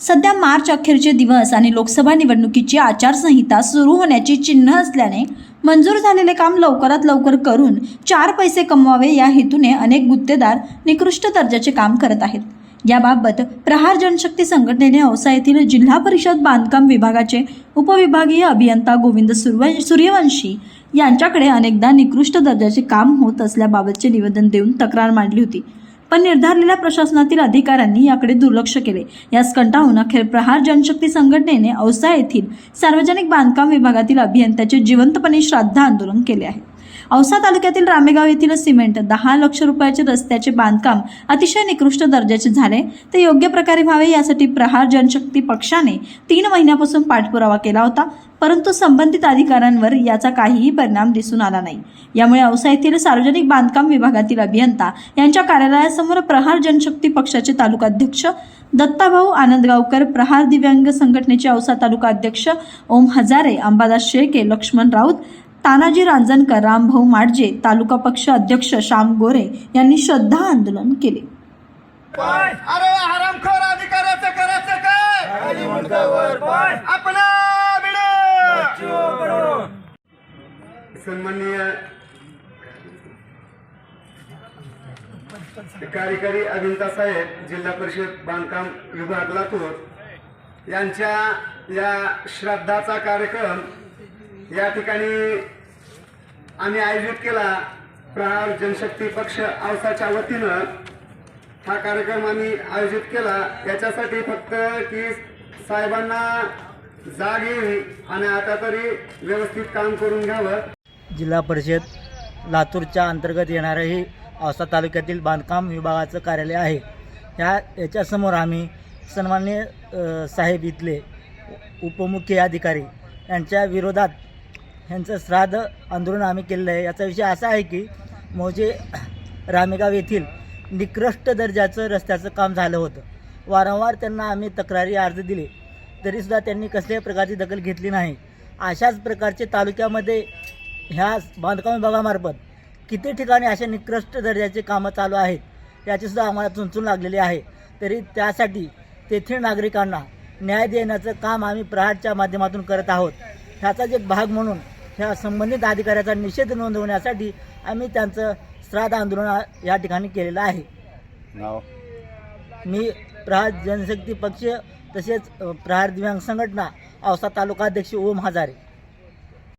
सध्या मार्च अखेरचे दिवस आणि लोकसभा निवडणुकीची आचारसंहिता सुरू होण्याची चिन्ह असल्याने मंजूर झालेले काम लवकरात लवकर करून चार पैसे कमवावे या हेतूने अनेक गुत्तेदार निकृष्ट दर्जाचे काम करत आहेत. याबाबत प्रहार जनशक्ती संघटनेने औसा येथील जिल्हा परिषद बांधकाम विभागाचे उपविभागीय अभियंता गोविंद सूर्यवंशी यांच्याकडे अनेकदा निकृष्ट दर्जाचे काम होत असल्याबाबतचे निवेदन देऊन तक्रार मांडली होती. पण निर्धारलेल्या प्रशासनातील अधिकाऱ्यांनी याकडे दुर्लक्ष केले. यास कंटाळून अखेर प्रहार जनशक्ती संघटनेने औसा येथील सार्वजनिक बांधकाम विभागातील अभियंत्याचे जिवंतपणे श्राद्ध आंदोलन केले आहे. औसा तालुक्यातील रामेगाव येथील सिमेंट दहा लक्ष रुपयाचे रस्त्याचे बांधकाम अतिशय निकृष्ट दर्जाचे झाले. ते योग्य प्रकारे व्हावे यासाठी प्रहार जनशक्ती पक्षाने तीन महिन्यापासून पाठपुरावा केला होता परंतु संबंधित अधिकाऱ्यांवर याचा काहीही परिणाम दिसून आला नाही. यामुळे औसा येथील सार्वजनिक बांधकाम विभागातील अभियंता यांच्या कार्यालयासमोर प्रहार जनशक्ती पक्षाचे तालुकाध्यक्ष दत्ताभाऊ आनंदगावकर प्रहार दिव्यांग संघटनेचे औसा तालुका अध्यक्ष ओम हजारे अंबादास शेळके लक्ष्मण राऊत तानाजी रांजणकर रामभाऊ माडजे तालुका पक्ष अध्यक्ष श्याम गोरे यांनी श्रद्धा आंदोलन केले. सन्माननीय कार्यकारी अभियंता साहेब जिल्हा परिषद बांधकाम विभाग लातूर यांच्या या श्राद्धाचा कार्यक्रम या ठिकाणी आम्ही आयोजित केला प्रहार जनशक्ती पक्ष औसाच्या वतीनं. हा कार्यक्रम आम्ही आयोजित केला. याच्यासाठी फक्त की साहेबांना जाग येईल आणि आता तरी व्यवस्थित काम करून घ्यावं. जिल्हा परिषद लातूरच्या अंतर्गत येणारं ही औसा तालुक्यातील बांधकाम विभागाचं कार्यालय आहे. ह्या याच्यासमोर आम्ही सन्मान्य साहेब इथले उपमुख्य अधिकारी यांच्या विरोधात ह्यांचं श्राद्ध आंदोलन आम्ही केलेलं आहे. याचा विषय असा आहे की मौजे रामेगाव येथील निकृष्ट दर्जाचं रस्त्याचं काम झालं होतं. वारंवार त्यांना आम्ही तक्रारी अर्ज दिले. तरीसुद्धा त्यांनी कसल्याही प्रकारची दखल घेतली नाही. अशाच प्रकारचे तालुक्यामध्ये ह्या बांधकाम विभागामार्फत किती ठिकाणी अशा निकृष्ट दर्जाचे कामं चालू आहेत याचीसुद्धा आम्हाला चुंचून लागलेली आहे. तरी त्यासाठी तेथील नागरिकांना न्याय देण्याचं काम आम्ही प्रहारच्या माध्यमातून करत आहोत. ह्याचाच एक भाग म्हणून ह्या संबंधित अधिकाऱ्याचा निषेध नोंदवण्यासाठी आम्ही त्यांचं श्राद्ध आंदोलन या ठिकाणी केलेलं आहे. मी प्रहार जनशक्ती पक्ष तसेच प्रहार दिव्यांग संघटना औसा तालुका अध्यक्ष ओम हजारे.